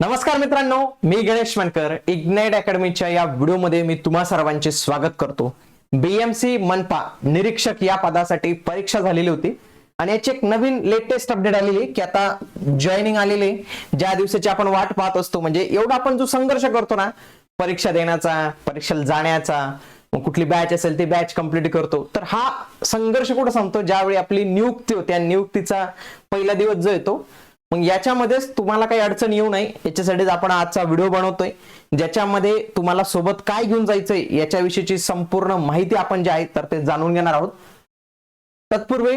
नमस्कार मित्रांनो मी गणेश मनकर इग्नाइट अकॅडमीच्या या व्हिडिओमध्ये मी तुम्हा सर्वांचे स्वागत करतो. बीएमसी मनपा निरीक्षक या पदासाठी परीक्षा झालेली होती आणि याची एक नवीन लेटेस्ट अपडेट आलेली की आता जॉईनिंग आलेली आहे. ज्या दिवसाची आपण वाट पाहत असतो म्हणजे एवढा आपण जो संघर्ष करतो ना परीक्षा देण्याचा परीक्षेला जाण्याचा मग कुठली बॅच असेल ती बॅच कंप्लीट करतो. तर हा संघर्ष कुठं संपतो? ज्यावेळी आपली नियुक्ती होते त्या नियुक्तीचा पहिला दिवस जो येतो मग याच्यामध्येच तुम्हाला काही अडचण येऊ नये. याच्यासाठीच आपण आजचा व्हिडिओ बनवतोय. ज्याच्यामध्ये तुम्हाला सोबत काय घेऊन जायचंय याच्याविषयीची संपूर्ण माहिती आपण जे आहे तर ते जाणून घेणार आहोत. तत्पूर्वी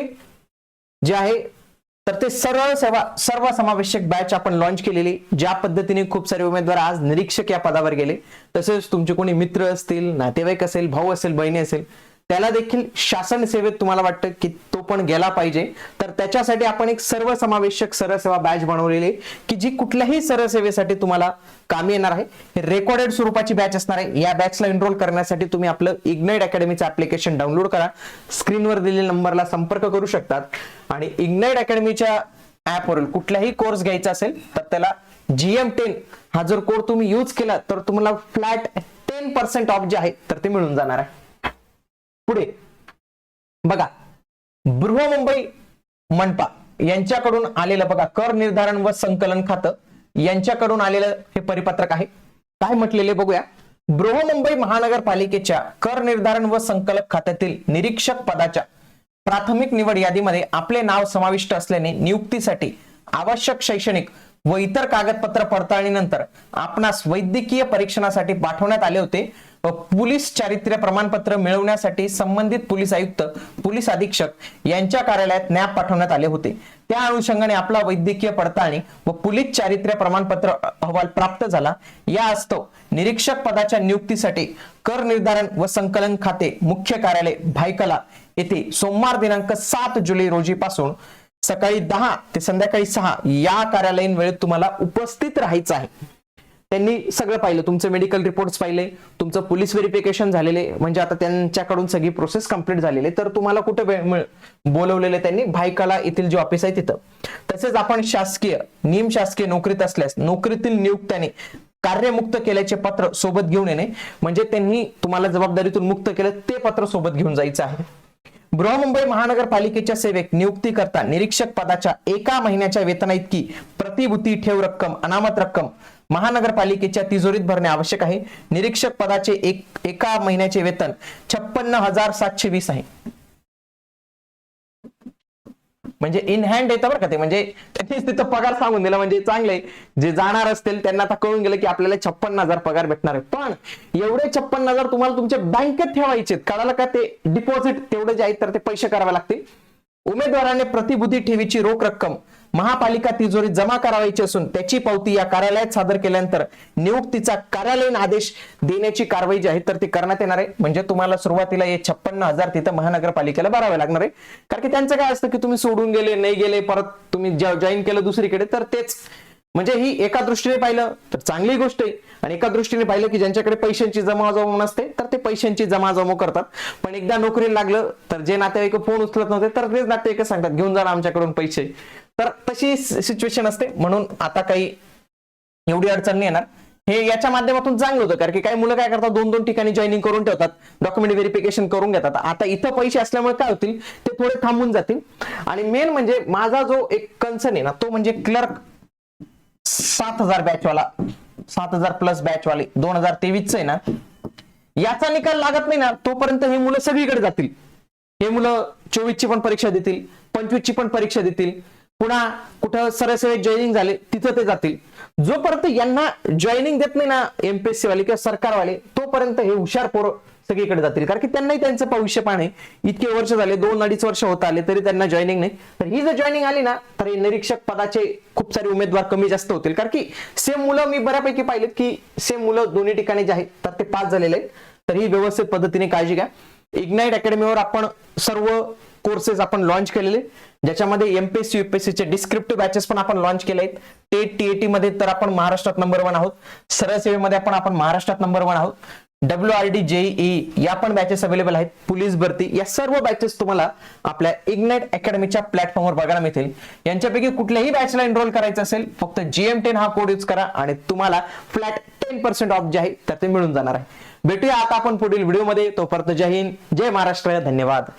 जे आहे तर ते सरळ सेवा सर्व समावेशक बॅच आपण लॉन्च केलेली. ज्या पद्धतीने खूप सारे उमेदवार आज निरीक्षक या पदावर गेले. तसेच तुमचे कोणी मित्र असतील नातेवाईक असेल भाऊ असेल बहिणी असेल त्याला देखील शासन सेवेत तुम्हाला वाटतं की तो पण गेला पाहिजे. तर त्याच्यासाठी आपण एक सर्व समावेशक सरळ सेवा बॅच बनवलेली आहे की जी कुठल्याही सरसेवेसाठी तुम्हाला कामी येणार आहे. रेकॉर्डेड स्वरूपाची बॅच असणार आहे. या बॅचला एनरोल करण्यासाठी तुम्ही आपलं इग्नाइट अकॅडमीचं ऍप्लिकेशन डाउनलोड करा. स्क्रीनवर दिलेल्या नंबरला संपर्क करू शकतात. आणि इग्नाइट अकॅडमीच्या ऍपवरून कुठलाही कोर्स घ्यायचा असेल तर त्याला जीएम टेन हा जर कोड तुम्ही यूज केला तर तुम्हाला फ्लॅट टेन पर्सेंट ऑफ जे आहे तर ते मिळून जाणार आहे. पुढे. बघा बृहमुंबई मनपा यांच्याकडून आलेलं बघा कर निर्धारण व संकलन खातं यांच्याकडून आलेलं हे परिपत्रक आहे. काय म्हटलेले बघूया. बृहमुंबई महानगरपालिकेच्या कर निर्धारण व संकलक खात्यातील निरीक्षक पदाच्या प्राथमिक निवड यादीमध्ये आपले नाव समाविष्ट असल्याने नियुक्तीसाठी आवश्यक शैक्षणिक व इतर कागदपत्र पडताळणीनंतर आपणास वैद्यकीय परीक्षणासाठी पाठवण्यात आले होते. व पोलीस चारित्र्य प्रमाणपत्र मिळवण्यासाठी संबंधित पोलीस आयुक्त पोलीस अधीक्षक यांच्या कार्यालयात नॅप पाठवण्यात आले होते. त्या अनुषंगाने आपला वैद्यकीय पडताळणी व पोलीस चारित्र्य प्रमाणपत्र अहवाल प्राप्त झाला. या असतो निरीक्षक पदाच्या नियुक्तीसाठी कर निर्धारण व संकलन खाते मुख्य कार्यालय भायकला येथे सोमवार दिनांक सात जुलै रोजी पासून सकाळी दहा ते संध्याकाळी सहा या कार्यालयीन वेळेत तुम्हाला उपस्थित राहायचं आहे. त्यांनी सगळं पाहिलं. तुमचे मेडिकल रिपोर्ट्स पाहिले. तुमचं पोलीस व्हेरिफिकेशन झालेले. म्हणजे आता त्यांच्याकडून सगळी प्रोसेस कंप्लीट झालेली. तर तुम्हाला कुठे वेळ मिळ- बोलवलेले त्यांनी? भायकला येथील जे ऑफिस आहे तिथं. तसेच आपण शासकीय निम शासकीय नोकरीत असल्यास नोकरीतील नियुक्त्याने कार्यमुक्त केल्याचे पत्र सोबत घेऊन येणे. म्हणजे त्यांनी तुम्हाला जबाबदारीतून मुक्त केलं ते पत्र सोबत घेऊन जायचं आहे. बृहमुंबई महानगरपालिकेच्या सेवेक नियुक्ती करता निरीक्षक पदाच्या एका महिन्याच्या वेतना इतकी प्रतिभूती ठेव रक्कम अनामत रक्कम महानगरपालिकेच्या तिजोरीत भरणे आवश्यक आहे. निरीक्षक पदाचे एक एका महिन्याचे वेतन छप्पन्न हजार सातशे वीस आहे. म्हणजे इन हँड येतं बरं का ते. म्हणजे त्यांनीच तिथं पगार सांगून दिला. म्हणजे चांगले जे जाणार असतील त्यांना आता कळून गेलं की आपल्याला छप्पन्न हजार पगार भेटणार आहे. पण एवढे छप्पन्न हजार तुम्हाला तुमच्या बँकेत ठेवायचे कळालं का ते डिपॉझिट तेवढे जे आहेत तर ते पैसे करावे लागतील? उमेदवाराने प्रतिभूती ठेवीची रोख रक्कम महापालिका तिजोरीत जमा करावायची असून त्याची पावती या कार्यालयात सादर केल्यानंतर नियुक्तीचा कार्यालयीन आदेश देण्याची कारवाई जी आहे तर ती करण्यात येणार आहे. म्हणजे तुम्हाला सुरुवातीला हे छप्पन्न हजार तिथं महानगरपालिकेला भरावे लागणार आहे. कारण की त्यांचं काय असतं की तुम्ही सोडून गेले नाही गेले परत तुम्ही जॉईन केलं दुसरीकडे तर तेच म्हणजे ही एका दृष्टीने पाहिलं तर चांगली गोष्ट आहे. आणि एका दृष्टीने पाहिलं की ज्यांच्याकडे पैशांची जमावजमा नसते तर ते पैशांची जमाजमो करतात. पण एकदा नोकरीला लागलं तर जे नातेवाईक फोन उचलत नव्हते तर तेच नातेवाईक सांगतात घेऊन जा आमच्याकडून पैसे. तर तशी सिच्युएशन असते. म्हणून आता काही एवढी अडचण नाही येणार. हे याच्या माध्यमातून चांगलं होतं कारण की काही मुलं काय करतात दोन दोन ठिकाणी जॉईनिंग करून ठेवतात डॉक्युमेंट व्हेरिफिकेशन करून घेतात. आता इथं पैसे असल्यामुळे काय होतील ते थोडे थांबून जातील. आणि मेन म्हणजे माझा जो एक कन्सर्न आहे ना तो म्हणजे क्लर्क सात हजार बॅचवाला सात हजार प्लस बॅचवाले दोन हजार तेवीस आहे ना याचा निकाल लागत नाही ना तोपर्यंत हे मुलं सगळीकडे जातील. हे मुलं चोवीसची पण परीक्षा देतील पंचवीसची पण परीक्षा देतील. पुन्हा कुठं सरसरी जॉईनिंग झाले तिथं ते जातील. जोपर्यंत यांना जॉईनिंग देत नाही ना एमपीएससी वाले किंवा सरकारवाले तोपर्यंत हे हुशार पोरं सगळीकडे जातील. कारण की त्यांनाही त्यांचं भविष्य पाहणे इतके वर्ष झाले दोन अडीच वर्ष होत आले तरी त्यांना जॉईनिंग नाही. तर ही जर जॉईनिंग आली ना तर निरीक्षक पदाचे खूप सारे उमेदवार कमी जास्त होतील. कारण की सेम मुलं मी बऱ्यापैकी पाहिलेत की सेम मुलं दोन्ही ठिकाणी जे आहेत तर ते पास झालेले आहेत. तर ही व्यवस्थित पद्धतीने काळजी घ्या. इग्नाईट अकॅडमीवर आपण सर्व कोर्सेस आपण लॉन्च केलेले. ज्याच्यामध्ये एमपीएससी युपीएससीचे डिस्क्रिप्टिव्ह बॅचेस पण आपण लॉन्च केले आहेत. टेट टीएटी मध्ये तर आपण महाराष्ट्रात नंबर वन आहोत. सरळ सेवेमध्ये आपण आपण महाराष्ट्रात नंबर वन आहोत. डब्ल्यू आर डी जेई या पण बॅचेस अवेलेबल आहेत. पोलीस भरती या सर्व बॅचेस तुम्हाला आपल्या इग्नाइट अकॅडमीच्या प्लॅटफॉर्मवर बघायला मिळतील. यांच्यापैकी कुठल्याही बॅचला एनरोल करायचं असेल फक्त जीएम टेन हा कोड यूज करा आणि तुम्हाला फ्लॅट टेन पर्सेंट ऑफ जे आहे तर ते मिळून जाणार आहे. भेटूया आता आपण पुढील व्हिडिओमध्ये तोपर्यंत जय हिंद जय महाराष्ट्र. धन्यवाद.